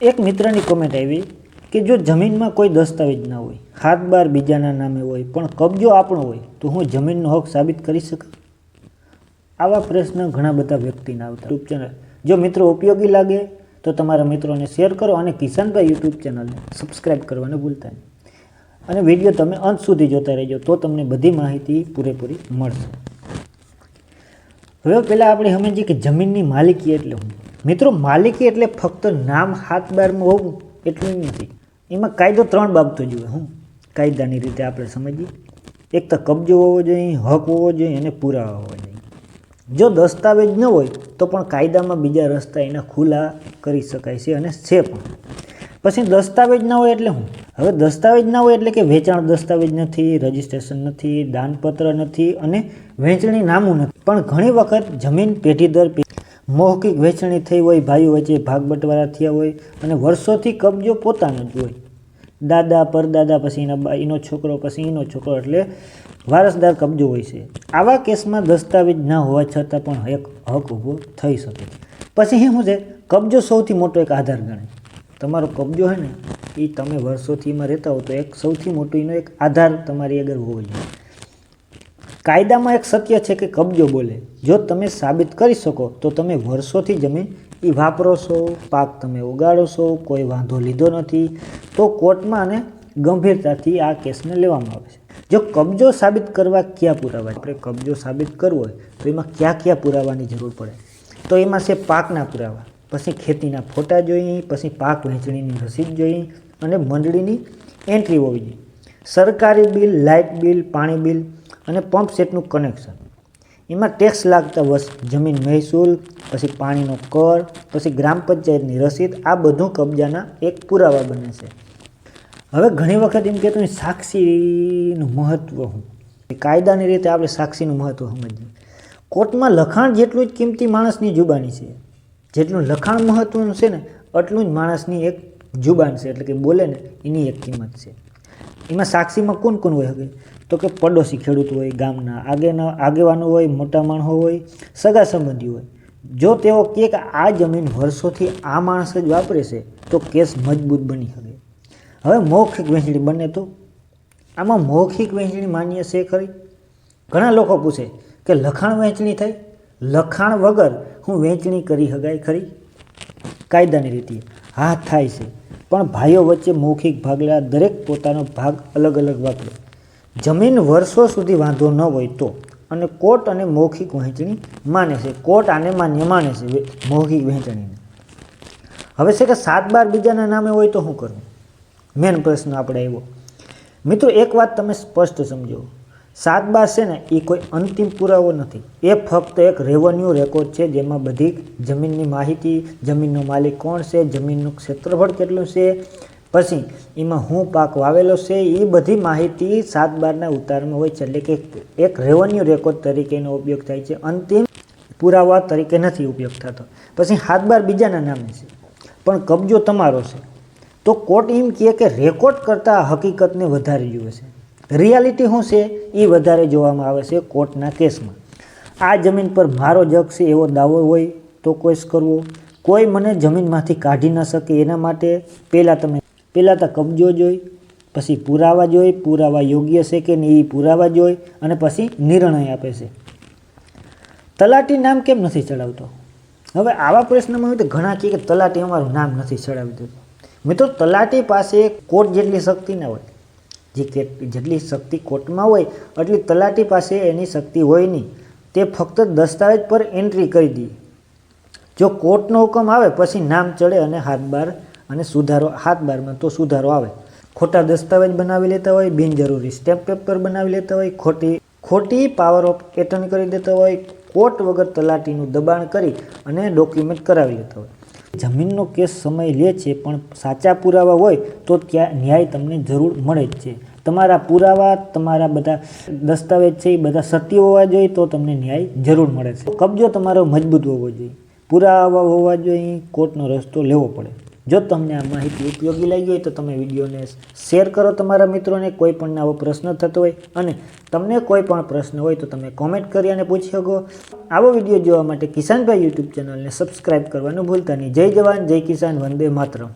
એક મિત્રની કોમેન્ટ આવી કે જો જમીનમાં કોઈ દસ્તાવેજ ના હોય, હાથ બાર બીજાના નામે હોય, પણ કબજો આપણો હોય, તો હું જમીનનો હક સાબિત કરી શકું? આવા પ્રશ્ન ઘણા બધા વ્યક્તિને આવતા. યુટ્યુબ ચેનલ જો મિત્રો ઉપયોગી લાગે, તો તમારા મિત્રોને શેર કરો અને કિસાનભાઈ યુટ્યુબ ચેનલને સબસ્ક્રાઈબ કરવાનું ભૂલતા નહીં. અને વીડિયો તમે અંત સુધી જોતા રહેજો, તો તમને બધી માહિતી પૂરેપૂરી મળશે. હવે પહેલાં આપણે સમજીએ કે જમીનની માલિકી એટલે શું મિત્રો, માલિકી એટલે ફક્ત નામ હાથ બારમાં હોવું એટલું નથી. એમાં કાયદો ત્રણ બાબતો જોઈએ. હું કાયદાની રીતે આપણે સમજીએ. એક તો કબજો હોવો જોઈએ, હક હોવો જોઈએ અને પુરાવા હોવા જોઈએ. જો દસ્તાવેજ ન હોય, તો પણ કાયદામાં બીજા રસ્તા એના ખુલ્લા કરી શકાય છે અને છે પણ. પછી દસ્તાવેજ ના હોય એટલે હું? હવે દસ્તાવેજ ના હોય એટલે કે વેચાણ દસ્તાવેજ નથી, રજિસ્ટ્રેશન નથી, દાનપત્ર નથી અને વહેંચણી નામું નથી. પણ ઘણી વખત જમીન પેઢી દર પેઢી મૌખિક વહેંચણી થઈ હોય, ભાઈઓ વચ્ચે ભાગ બંટવારા થયા હોય અને વર્ષોથી કબજો પોતાનો જ હોય. દાદા, પરદાદા પછી એના એનો છોકરો પછી એનો છોકરો એટલે વારસદાર કબજો હોય છે. આવા કેસમાં દસ્તાવેજ ના હોવા છતાં પણ એક હક ઊભો થઈ શકે પછી શું છે? કબજો સૌથી મોટો એક આધાર ગણાય તમારો કબજો હોય ને એ તમે વર્ષોથી એમાં રહેતા હો તો એક સૌથી મોટો એનો એક આધાર તમારી આગળ હોવો જોઈએ. કાયદામાં એક સત્ય છે કે કબજો બોલે. જો તમે સાબિત કરી શકો, તો તમે વર્ષોથી જમીન એ વાપરો છો, પાક તમે ઉગાડો છો, કોઈ વાંધો લીધો નથી, તો કોર્ટમાં અને ગંભીરતાથી આ કેસને લેવામાં આવે છે. જો કબજો સાબિત કરવા કયા પુરાવા? આપણે કબજો સાબિત કરવો હોય, તો એમાં કયા કયા પુરાવાની જરૂર પડે? તો એમાં છે પાકના પુરાવા. પછી ખેતીના ફોટા જોઈએ પછી પાક વહેંચણીની રસીદ જોઈએ અને મંડળીની એન્ટ્રી હોવી જોઈએ. સરકારી બિલ, લાઇટ બિલ, પાણી બિલ અને પંપ સેટનું કનેક્શન. એમાં ટેક્સ લાગતા વસ્ત જમીન મહેસૂલ, પછી પાણીનો કર, પછી ગ્રામ પંચાયતની રસીદ, આ બધું કબજાના એક પુરાવા બને છે. હવે ઘણી વખત એમ કહેતું સાક્ષીનું મહત્ત્વ હું કાયદાની રીતે આપણે સાક્ષીનું મહત્ત્વ સમજીએ. કોર્ટમાં લખાણ જેટલું જ કિંમતી માણસની જુબાની છે, જેટલું લખાણ મહત્ત્વનું છે ને, એટલું જ માણસની એક જુબાન છે, એટલે કે બોલે ને, એની એક કિંમત છે. એમાં સાક્ષીમાં કોણ કોણ હોય શકે તો કે પડોશી ખેડૂત હોય, ગામના આગેના, આગેવાનો હોય, મોટા માણસો હોય, સગા સંબંધી હોય. જો તેઓ કે આ જમીન વર્ષોથી આ માણસ જ વાપરે છે, તો કેસ મજબૂત બની શકે હવે મૌખિક વહેંચણી બને તો? આમાં મૌખિક વહેંચણી માન્ય છે ખરી? ઘણા લોકો પૂછે કે લખાણ વહેંચણી થઈ? લખાણ વગર હું વહેંચણી કરી શકાય ખરી? કાયદાની રીતે હા, થાય છે. પણ ભાઈઓ વચ્ચે મૌખિક ભાગલા દરેક પોતાનો ભાગ અલગ અલગ વાપરે. જમીન વર્ષો સુધી વાંધો ન હોય તો અને કોર્ટ અને મૌખિક વહેંચણી માને છે. કોર્ટ આને માન્ય માને છે મૌખિક વહેંચણીને. હવે છે કે સાત બાર બીજાના નામે હોય તો શું કરવું મેન પ્રશ્ન આપણે આવ્યો. મિત્રો, એક વાત તમે સ્પષ્ટ સમજો. સાત બાર છે ને એ કોઈ અંતિમ પુરાવો નથી. એ ફક્ત એક રેવન્યુ રેકોર્ડ છે, જેમાં બધી જમીનની માહિતી, જમીનનો માલિક કોણ છે, જમીનનું ક્ષેત્રફળ કેટલું છે. પછી એમાં હું પાક વાવેલો છે એ બધી માહિતી સાત બારના ઉતારમાં હોય છે. એટલે કે એક રેવન્યુ રેકોર્ડ તરીકેનો ઉપયોગ થાય છે. અંતિમ પુરાવા તરીકે નથી ઉપયોગ થતો. પછી હાથ બાર બીજાના નામે છે. પણ કબજો તમારો છે. તો કોર્ટ એમ કહે કે રેકોર્ડ કરતાં હકીકતને વધારે જુએ છે. રિયાલિટી શું છે? એ વધારે જોવામાં આવે છે કોર્ટના કેસમાં. આ જમીન પર મારો જગ છે એવો દાવો હોય તો કેસ કરવો. કોઈ મને જમીનમાંથી કાઢી ન શકે એના માટે પહેલાં તમે, પહેલાં તો કબજો જોઈ, પછી પુરાવા જોઈ, પુરાવા યોગ્ય છે કે નહીં એ પુરાવા જોઈ અને પછી નિર્ણય આપે છે. તલાટી નામ કેમ નથી ચડાવતો? હવે આવા પ્રશ્નમાં હોય તો ઘણા કહે કે તલાટી અમારું નામ નથી ચડાવી દેતો મિત્રો, તલાટી પાસે કોર્ટ જેટલી શક્તિ ના હોય. જે જેટલી શક્તિ કોર્ટમાં હોય, એટલી તલાટી પાસે એની શક્તિ હોય નહીં. તે ફક્ત દસ્તાવેજ પર એન્ટ્રી કરી દે. જો કોર્ટનો હુકમ આવે, પછી નામ ચડે અને હાથ બાર અને સુધારો હાથ બારમાં તો સુધારો આવે. ખોટા દસ્તાવેજ બનાવી લેતા હોય, બિનજરૂરી સ્ટેમ્પ પેપર બનાવી લેતા હોય, ખોટી ખોટી પાવર ઓફ એટર્ન કરી દેતા હોય, કોર્ટ વગર તલાટીનું દબાણ કરી અને ડોક્યુમેન્ટ કરાવી લેતા હોય. જમીનનો કેસ સમય લે છે, પણ સાચા પુરાવા હોય તો ત્યાં ન્યાય તમને જરૂર મળે જ છે. તમારા પુરાવા, તમારા બધા દસ્તાવેજ છે, એ બધા સત્ય હોવા જોઈએ તો તમને ન્યાય જરૂર મળે છે. કબજો તમારો મજબૂત હોવો જોઈએ. પુરાવા હોવા જોઈએ, કોર્ટનો રસ્તો લેવો પડે. જો તમને આ માહિતી ઉપયોગી લાગી હોય તો તમે વિડીયોને શેર કરો તમારા મિત્રોને. કોઈ પણ આવો પ્રશ્ન થતો હોય અને તમને કોઈ પણ પ્રશ્ન હોય તો તમે કોમેન્ટ કરી અને પૂછી શકો. આવો વીડિયો જોવા માટે કિસાનભાઈ યુટ્યુબ ચેનલને સબસ્ક્રાઈબ કરવાનું ભૂલતા નહીં. જય જવાન, જય કિસાન, વંદે માતરમ.